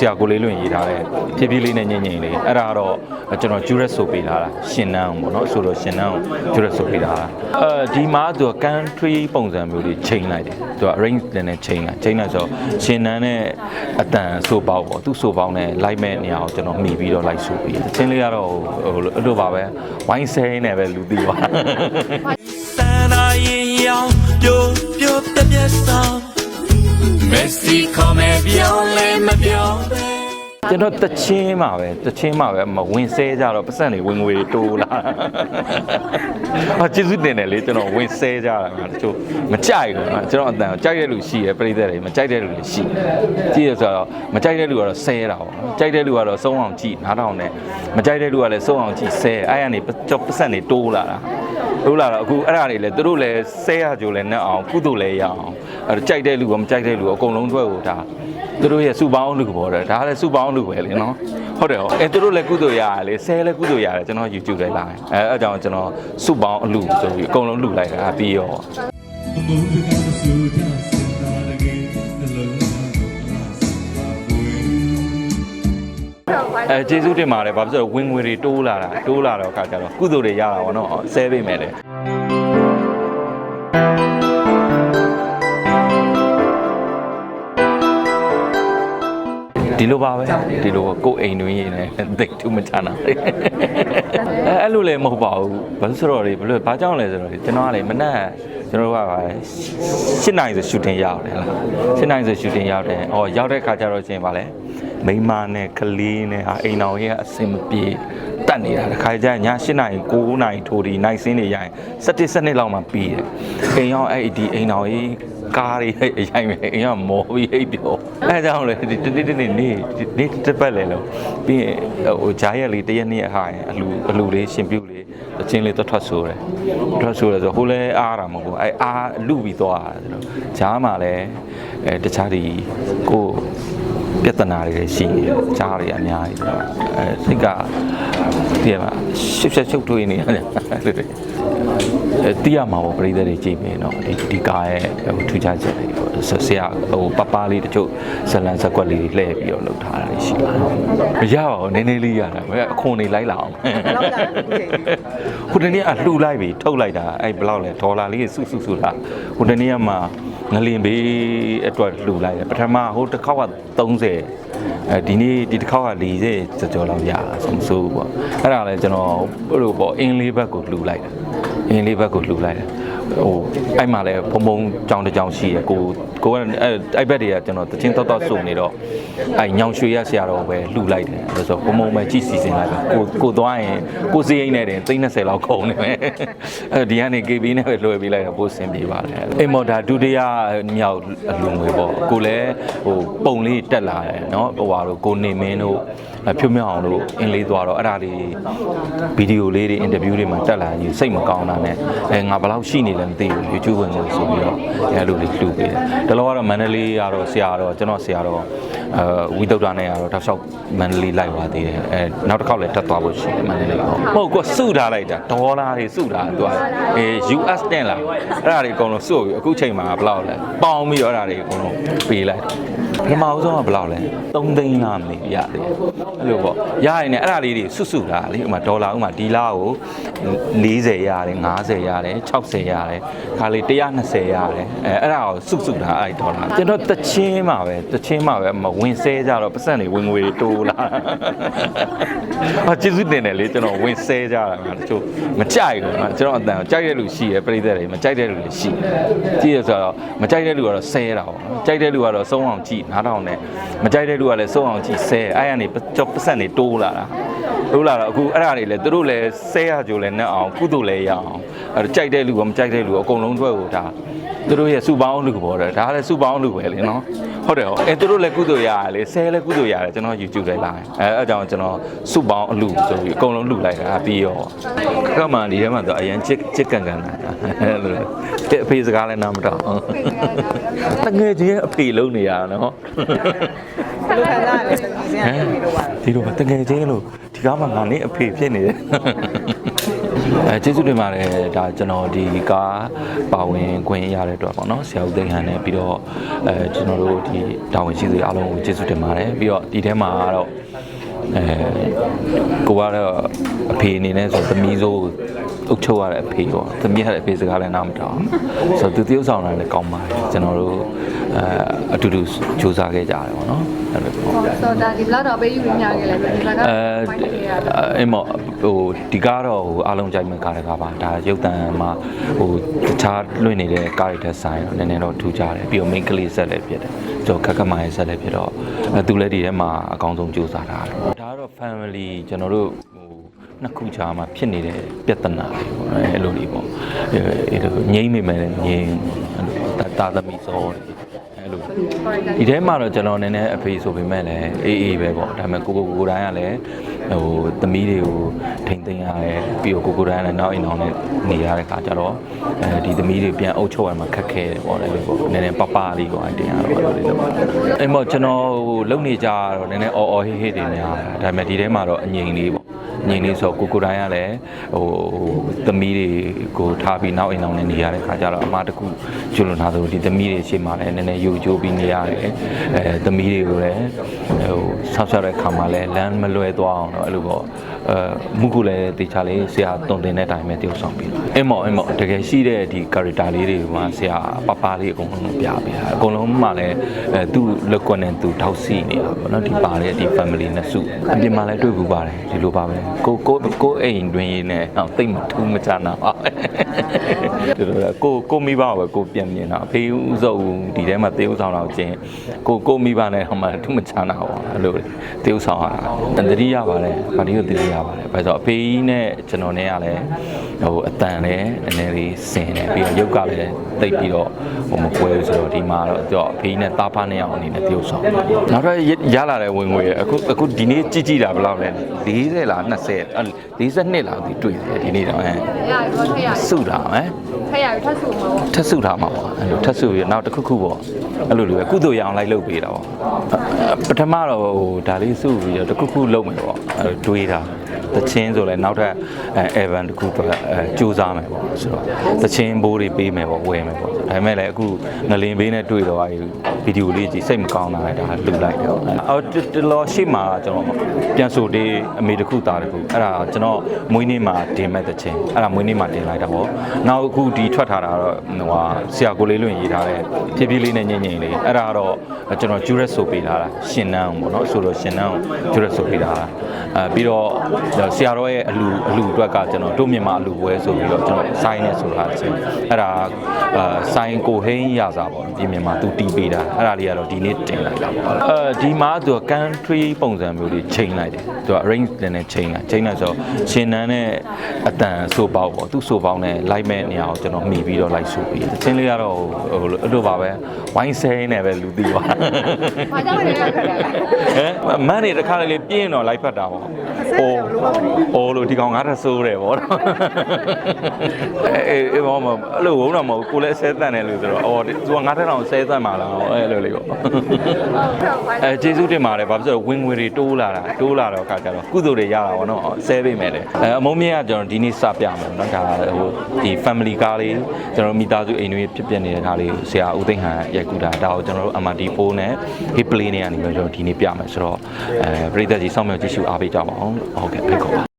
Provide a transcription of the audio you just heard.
ဆရာကိုလေးလွင်ရေးထားတဲ့ဖြည်းဖြည်းလေးနဲ့ညင်ညင်လေးအဲ့ဒါကတော့ကျွန်တော် Juret ဆိုပေးထားတာရှင်နန်းပေါ့နော်ဆိုတော့ရှင်နန်းကို Juret ဆိုပေးထားတာအဲဒီမှာသူက country ပုံစံမျိုးလေးချိန်လိုက်တယ်သူက range နဲ့ချိန်လိုက်ချိန်လိုက်ဆိုတော့ရှင်နန်းနဲ့အတန်ဆိုပေါက်ပေါ့သူဆိုပေါက်နဲ့လိုက်မဲ့နေရာကိုကျွန်တော်မှီပြီးတော့လိုက်ဆိုပြီးအချင်းလေးကတော့ဟိုအဲ့လိုပါပဲဝိုင်းဆဲနေပဲလူပြီးပါတန်သာရင်ရောင်ပြိုပြိုပြပြဆောင် Messi ခေါ်မယ်ပြောလဲမပြောပဲကျွန်တော်တချင်းမှာပဲတချင်းမှာပဲမဝင်ဆဲကြတော့ပတ်စံတွေဝင်ငွေတွေတိုးလာဟာကျေးဇူးတင်တယ်လေကျွန်တော်ဝင်ဆဲကြတာကတချို့မကြိုက်ဘူးနော်ကျွန်တော်အတန်ကိုကြိုက်တဲ့လူရှိရပြိသက်တွေမကြိုက်တဲ့လူတွေရှိကြည့်ရဆိုတော့မကြိုက်တဲ့လူကတော့ဆဲတာပေါ့နော်ကြိုက်တဲ့လူကတော့စုံအောင်ကြည့်နားထောင်တယ်မကြိုက်တဲ့လူကလည်းစုံအောင်ကြည့်ဆဲအဲ့ရနေကျွန်တော်ပတ်စံတွေတိုးလာတာ တိုးလာတော့အခုအဲ့ဒါတွေလည်းသူတို့လည်းဆဲရကြိုလည်းနဲ့အောင်ကုသိုလ်လည်းရအောင်အဲ့တော့ကြိုက်တဲ့လူကမကြိုက်တဲ့လူအကုန်လုံးအတွက်ကိုဒါသူတို့ရဲ့စုပေါင်းလူပေါ်တယ်ဒါကလည်းစုပေါင်းလူပဲလေနော်ဟုတ်တယ်ဟောအဲသူတို့လည်းကုသိုလ်ရတယ်လေဆဲလည်းကုသိုလ်ရတယ်ကျွန်တော် YouTube လိုက်လာတယ်အဲအဲအကြောင်းကျွန်တော်စုပေါင်းအလူဆိုပြီးအကုန်လုံးလူလိုက်တာပြီးရော အဲကျေးဇူးတင်ပါတယ်ဘာဖြစ်လို့လဲဝင်ငွေတွေတိုးလာတာတိုးလာတော့အခါကျတော့ကုသိုလ်တွေရတာပေါ့နော်ဆဲပေးမယ်လေဒီလိုပါပဲဒီလိုကိုယ်အိမ်တွင်းရင်းနဲ့တိတ်ထူးမချနာအဲအဲ့လိုလည်းမဟုတ်ပါဘူးဘာလို့ဆိုတော့လေဘယ်လိုဘာကြောင့်လဲဆိုတော့လေကျွန်တော်ကလေမနက်ကျွန်တော်တို့ကပါ၈နိုင်ဆိုရှူတင်ရောက်တယ်လား၈နိုင်ဆိုရှူတင်ရောက်တယ်ဟောရောက်တဲ့ခါကျတော့ချင်းပါလေ မိန်းမနဲ့ကလေးနဲ့ဟာအိမ်တော်ကြီးကအဆင်မပြေတက်နေတာတခါကျရင်ည၈နိုင်9နိုင်ထိုးဒီနိုင်စင်းတွေရရင်7 7နှစ်လောက်မှပြီးတယ်အိမ်ရောက်အဲ့ဒီအိမ်တော်ကြီးကားတွေအရိုက်မယ်အိမ်ကမော်ပြီးအိပ်ပြောအဲဒါကြောင့်လေဒီတနေ့တနေ့နေ့နေ့တစ်ပတ်လေလို့ပြီးရင်ဟိုဂျားရက်လေးတရက်နေ့အခါရင်အလူအလူလေးရှင်ပြုတ်လေးအချင်းလေးတော့ထွက်ဆိုတယ်ထွက်ဆိုတယ်ဆိုဟိုလဲအားတာမဟုတ်ဘူးအဲအားလူပြီးသွားတာဆိုတော့ဂျားမှာလည်းအဲတခြားဒီကို ပြဿနာတွေလည်းရှိနေတယ်ကြားတွေအများကြီးဆိုတော့အဲစိတ်ကတည်ရမှာရှုပ်ရှက်ရှုပ်ထွေးနေရတယ်အဲ့လိုတွေအဲ တီးရမှာပေါ့ပြည်သက်တွေကြည့်မယ်နော်ဒီဒီကားရဲ့ဟိုထူးခြားချက်တွေပေါ့ဆဆရာဟိုပပလေးတချို့ဇလန်ဇက်ကွက်လေးတွေလှည့်ပြီးတော့လုပ်ထားတာရှိပါတယ်မရပါဘူးနည်းနည်းလေးရတာဘယ်အခွန်တွေလိုက်လာအောင်လောက်လာအခုချိန်ကြီးဟိုတနေ့ကလှူလိုက်ပြီထုတ်လိုက်တာအဲ့ဘယ်လောက်လဲဒေါ်လာလေးစုစုစုလားဟိုတနေ့ကမှငလင်ဘေးအတွက်လှူလိုက်တယ်ပထမဟိုတစ်ခေါက်က30အဲဒီနေ့ဒီတစ်ခေါက်က40ကျော်ကျော်လောက်ရတာဆိုမဆိုးဘူးပေါ့အဲ့ဒါလည်းကျွန်တော်ဘယ်လိုပေါ့အင်းလေးဘက်ကိုလှူလိုက်တာ အင်းလေးဘက်ကိုလှူလိုက်တာဟိုအဲ့မှာလည်းဖုံဖုံကြောင်တစ်ကြောင်ရှိရကိုကိုကအဲ့အဲ့ဘက်တွေကကျွန်တော်တချင်းတော့တော့စုံနေတော့အဲ့ညောင်ရွှေရဆရာတော်ပဲလှူလိုက်တယ်အဲ့ဆိုဖုံဖုံပဲကြည့်စီစဉ်လိုက်တာကိုကိုသွားရင်ကိုစီးအိမ်နဲ့တင်30လောက်ခုံနေမယ်အဲ့ဒီကနေ KB နဲ့ပဲလွှဲပေးလိုက်တော့ပို့ဆင်ပြေပါတယ်အိမ်မော်ဒါဒုတိယမြောက်အလူငွေပေါ့ကိုလည်းဟိုပုံလေးတက်လာတယ်เนาะဟိုဟာတို့ကိုနေမင်းတို့အ ဖြိုးမြောက်အောင်တို့အင်းလေးသွားတော့အဲ့ဒါလေးဗီဒီယိုလေးတွေအင်တာဗျူးတွေမှာတက်လာရင်စိတ်မကောင်းတာနဲ့အဲငါဘယ်လောက်ရှိနေလဲမသိဘူး YouTube ဝင်လို့ဆိုပြီးတော့အဲလိုလေးလှူပေးတယ်တလောကတော့မန္တလေးကတော့ဆရာတော့ကျွန်တော်ဆရာတော့အဲဝိသုဒ္ဓနဲ့ကတော့တောက်လျှောက်မန္တလေးလိုက်သွားသေးတယ်အဲနောက်တစ်ခေါက်လည်းတက်သွားဖို့ရှိတယ်မန္တလေးပေါ့မဟုတ်ကွစုထားလိုက်တာဒေါ်လာတွေစုထားသူကအဲ US တက်လာအဲ့ဒါတွေအကုန်လုံးစုပြီးအခုချိန်မှာဘယ်လောက်လဲပေါင်းပြီးတော့အဲ့ဒါတွေအကုန်လုံးပေးလိုက် ပထမဦးဆုံးကဘယ်လောက်လဲ3သိန်းလားမသိဘူးရတယ်အဲ့လိုပေါ့ရရင်လည်းအဲ့ဒါလေးတွေစုစုထားလေဥပမာဒေါ်လာဥပမာဒီလားကို40ရတယ်50ရတယ်60ရတယ်ခါလေး120ရတယ်အဲအဲ့ဒါကိုစုစုထားအဲ့ဒီဒေါ်လာကျွန်တော်တချင်းမှာပဲတချင်းမှာပဲမဝင်ဆဲကြတော့ပတ်စံတွေဝင်ငွေတွေတိုးလာဟာကျေးဇူးတင်တယ်လေကျွန်တော်ဝင်ဆဲကြတာကတချို့မကြိုက်ဘူးနော်ကျွန်တော်အတန်ကိုကြိုက်တဲ့လူရှိရပြိသက်တွေမကြိုက်တဲ့လူတွေရှိကြည့်ရဆိုတော့မကြိုက်တဲ့လူကတော့ဆဲတာပေါ့နော်ကြိုက်တဲ့လူကတော့စုံအောင်ကြည့်နားထောင်တယ်မကြိုက်တဲ့လူကလည်းစုံအောင်ကြည့်ဆဲအဲ့ရနေကြောပတ်စံတွေတိုးလာတာတိုးလာတော့အခုအဲ့ဒါတွေလည်းသူတို့လည်းဆဲရကြိုလည်းနဲ့အောင်ကုသိုလ်လည်းရအောင်အဲ့တော့ကြိုက်တဲ့လူကမကြိုက်တဲ့လူအကုန်လုံးအတွက်ကိုဒါသူတို့ရဲ့စုပေါင်းလူပေါ်တယ်ဒါကလည်းစုပေါင်းလူပဲလေနော်ဟုတ်တယ်ဟောအဲသူတို့လည်းကုသိုလ်ရတယ်လေဆဲလည်းကုသိုလ်ရတယ်ကျွန်တော် YouTube လိုက်လာတယ်အဲအဲအကြောင်းကျွန်တော်စုပေါင်းအလူဆိုပြီးအကုန်လုံးလူလိုက်တာပြီးရောခက်မှန်ဒီထဲမှာတော့အရင်ချစ်ချစ်ကန်ကန်လာအဲလိုအ ဖေစကားလည်းနားမတော့တငယ်ချင်းအဖေလုံးနေရတာနော်ဘယ်လိုခံစားရလဲဒီစင်ကပြီးတော့ပါဒီလိုပါတငယ်ချင်းလို့ဒီကားမှာငါနေအဖေဖြစ်နေတယ်အဲကျေးဇူးတင်ပါတယ်ဒါကျွန်တော်ဒီကားပါဝင်ခွင့်ရတဲ့အတွက်ပေါ့နော်ဆရာဦးသိန်းဟန်နဲ့ပြီးတော့အဲကျွန်တော်တို့ဒီတာဝန်ရှိသူအားလုံးကိုကျေးဇူးတင်ပါတယ်ပြီးတော့ဒီထဲမှာကတော့အဲကိုကတော့အဖေအနေနဲ့ဆိုသမီးစိုး အုပ်ချုပ်ရတဲ့အဖေပေါ့သမီးရတဲ့အဖေစကားလည်းနားမတောင်းဆိုတော့သူတယောက်ဆောင်တာလည်းကောင်းပါတယ်ကျွန်တော်တို့အဲအတူတူစူးစမ်းခဲ့ကြတယ်ပေါ့နော်အဲ့လိုပေါ့ဆိုတော့ဒီဘလောက်တော့ပေးယူညခဲ့လဲဒီဘက်ကအဲဖိုင်နေရတာအဲ့မော်ဟိုဒီကားတော့ဟိုအားလုံးကြိုက်မဲ့ကားတကားပါဒါရုပ်တံမှာဟိုတခြားလွှင့်နေတဲ့ကားတွေထက်ဆိုင်တော့နည်းနည်းတော့ထူးခြားတယ်ပြီးတော့ main ကလေးဆက်လည်းဖြစ်တယ်ဆိုတော့ခက်ခက်မရဲ့ဆက်လည်းဖြစ်တော့အဲသူလည်းဒီထဲမှာအကောင်းဆုံးကြိုးစားတာဒါကတော့ family ကျွန်တော်တို့ဟို နှစ်ခုကြားမှာဖြစ်နေတဲ့ပြဿနာတွေပေါ့နော်အဲ့လိုတွေပေါ့အဲအဲ့လိုငြိမ့်မိမယ်လည်းငြိမ့်အဲ့လိုတာတာသမီစောတယ်အဲ့လိုဒီထဲမှာတော့ကျွန်တော်နည်းနည်းအဖေဆိုပေမဲ့လည်းအေးအေးပဲပေါ့ဒါပေမဲ့ကိုကိုကိုတိုင်းကလည်းဟိုသမီးတွေကိုထိမ့်သိမ်းရတယ်ပြီးတော့ကိုကိုတိုင်းကလည်းနောက်အိမ်အောင်နဲ့နေရတဲ့ခါကျတော့အဲဒီသမီးတွေပြန်အုပ်ချုပ်ရမှာခက်ခဲတယ်ပေါ့လေလို့ပေါ့နည်းနည်းပပလေးပေါ့အတင်ရတော့အဲ့လိုလေးလို့အဲ့မောကျွန်တော်ဟိုလုံနေကြတော့နည်းနည်းအော်အော်ဟေးဟေးတွေများတာဒါပေမဲ့ဒီထဲမှာတော့အငြိမ်လေးပေါ့ ငြိမ်လေးဆိုကိုကိုတိုင်းကလည်းဟိုသမီးတွေကိုထားပြီးနောက်အိမ်အောင်နဲ့နေရတဲ့ခါကျတော့အမတကူကျွလွန်ထားသလိုဒီသမီးတွေရှေ့မှာလည်းနည်းနည်းယူကျိုးပြီးနေရတယ်အဲသမီးတွေကိုလည်းဟိုဆောက်ရှောက်တဲ့ခါမှာလည်းလမ်းမလွဲသွားအောင်တော့အဲ့လိုပေါ့အဲမှုကူလည်းတေချာလေးဆရာတုံတင်တဲ့အတိုင်းပဲတည်ဆောင်ပြီးအမောအမောတကယ်ရှိတဲ့ဒီ character လေးတွေမှာဆရာပပလေးအကုန်လုံးပြပေးတာအကုန်လုံးမှလည်းအဲသူ့လက်ကွက်နဲ့သူထောက်စီနေတာပေါ့နော်ဒီပါတဲ့ဒီ family နဲ့စုအပြင်မှာလည်းတွေ့ကူပါတယ်ဒီလိုပါပဲကိုကိုကိုအိမ်တွင်ရင်းနဲ့ဟောတိတ်မထူးမချနာပါဒီလိုကိုကိုမိဘပဲကိုပြန်မြင်တာအဖေဦးစောဒီထဲမှာတေးဥဆောင်တော့ချင်းကိုကိုမိဘနဲ့ဟိုမှာထူးမချနာပါအဲ့လိုတေးဥဆောင်ရတာတန်တတိရပါတယ်ဗာဒီကိုတတိရပါတယ်ဘာလို့ဆိုအဖေကြီးနဲ့ကျွန်တော်နဲ့ကလည်းဟိုအတန်လည်းနည်းနည်းလေးစင်တယ်ပြီးတော့ရုပ်ကလည်းတိတ်ပြီးတော့ဟိုမကွဲဘူးဆိုတော့ဒီမှာတော့သူကအဖေကြီးနဲ့တားဖားနေအောင်အနေနဲ့တေးဥဆောင်နောက်တော့ရလာတဲ့ဝင်ငွေအခုအခုဒီနေ့ကြည့်ကြည့်တာဘယ်လောက်လဲ40လား20 42လားဒီတွေ့တယ်ဒီနေ့တော့အဲရရောထက်ရစုတာမယ်ထက်ရထက်စုမှာပေါ့ထက်စုထားမှာပေါ့အဲ့လိုထက်စုပြီးနောက်တစ်ခုခုပေါ့အဲ့လိုလိုပဲကုသိုလ်ရအောင်လိုက်လုပ်ပေးတာပေါ့ပထမတော့ဟိုဒါလေးစုပြီးတော့တစ်ခုခုလုပ်မယ်ပေါ့အဲ့လိုတွေးတာ တချင်းဆိုလဲနောက်ထပ်အဲ event တစ်ခုတော့အဲစူးစမ်းမယ်ပေါ့ဆိုတော့တချင်းဘိုးတွေပေးမယ်ပေါ့ဝယ်မယ်ပေါ့ဒါပေမဲ့လည်းအခုငလင်ဘေးနဲ့တွေ့တော့အဲဗီဒီယိုလေးကြည့်စိတ်မကောင်းတာလည်းဒါလှူလိုက်တယ်ပေါ့အော်တလောရှိမှာကျွန်တော်ပြန်ဆိုတေးအမေတစ်ခုသားတစ်ခုအဲ့ဒါကျွန်တော်မွေးနေ့မှာတင်မဲ့တချင်းအဲ့ဒါမွေးနေ့မှာတင်လိုက်တာပေါ့နောက်အခုဒီထွက်ထားတာတော့ဟိုဟာဆရာကိုလေးလွင်ရေးထားတဲ့ဖြည်းဖြည်းလေးနဲ့ညင်ညင်လေးအဲ့ဒါကတော့ကျွန်တော်ကျူရက်ဆိုပေးထားတာရှင်နန်းပေါ့နော်ဆိုတော့ရှင်နန်းကိုကျူရက်ဆိုပေးထားတာအဲပြီးတော့ဆရာတော်ရဲ့အလူအလူအတွက်ကကျွန်တော်တို့မြန်မာအလူပွဲဆိုပြီးတော့ကျွန်တော်စိုင်းနေဆိုတာချင်းအဲ့ဒါအဲစိုင်းကိုဟိန်းရစာပေါ့ဒီမြန်မာသူတီးပေးတာအဲ့ဒါလေးကတော့ဒီနေ့တင်လိုက်တာပေါ့အဲဒီမှာသူက country ပုံစံမျိုးလေးချိန်လိုက်တယ်သူက arrange နဲ့ချိန်လိုက်ချိန်လိုက်ဆိုတော့ရှင်နန်းနဲ့အတန်ဆိုပေါက်ပေါ့သူဆိုပေါက်နဲ့လိုက်မဲ့နေရာကိုကျွန်တော်မှီပြီးတော့လိုက်ဆိုပြီးတချင်းလေးကတော့ဟိုအဲ့လိုပါပဲဝိုင်းဆဲနေပဲလူသိပါဘာကြောင့်လဲခက်တယ်ဟမ်မန်းနေတစ်ခါလေပြင်းတော့လိုက်ဖတ်တာပေါ့ဟိုဟိုလိုဒီကောင်ငါထဆိုးတယ်ပေါ့အေးအေးဘာမှအဲ့လိုဘုံတော့မဟုတ်ကိုလည်းဆဲတန်တယ်လို့ဆိုတော့အော်သူကငါထက်တောင်ဆဲတန်ပါလားအဲ့လိုလေးပေါ့အဲကျေးဇူးတင်ပါတယ်ဘာဖြစ်လို့ဝင်ငွေတွေတိုးလာတာတိုးလာတော့အခါကျတော့ကုသိုလ်တွေရတာပေါ့နော်ဆဲပေးမယ်လေအဲအမုံမြင့်ကကျွန်တော်ဒီနေ့စပြမယ်နော်ဒါဟိုဒီ family ကားလေးကျွန်တော်မိသားစုအိမ်တွေဖြစ်ပြနေတဲ့ကားလေးဆရာဦးသိန်းဟန်ရိုက်ကူတာဒါကိုကျွန်တော်တို့ MRT4 နဲ့ Hip Play နဲ့ကနေပြီးတော့ဒီနေ့ပြမယ်ဆိုတော့အဲပြည်သက်ကြီးစောင့်မျှော်ကြည့်ရှုအားပေးကြပါအောင်ဟုတ်ကဲ့ဖိတ်ခေါ်ပါ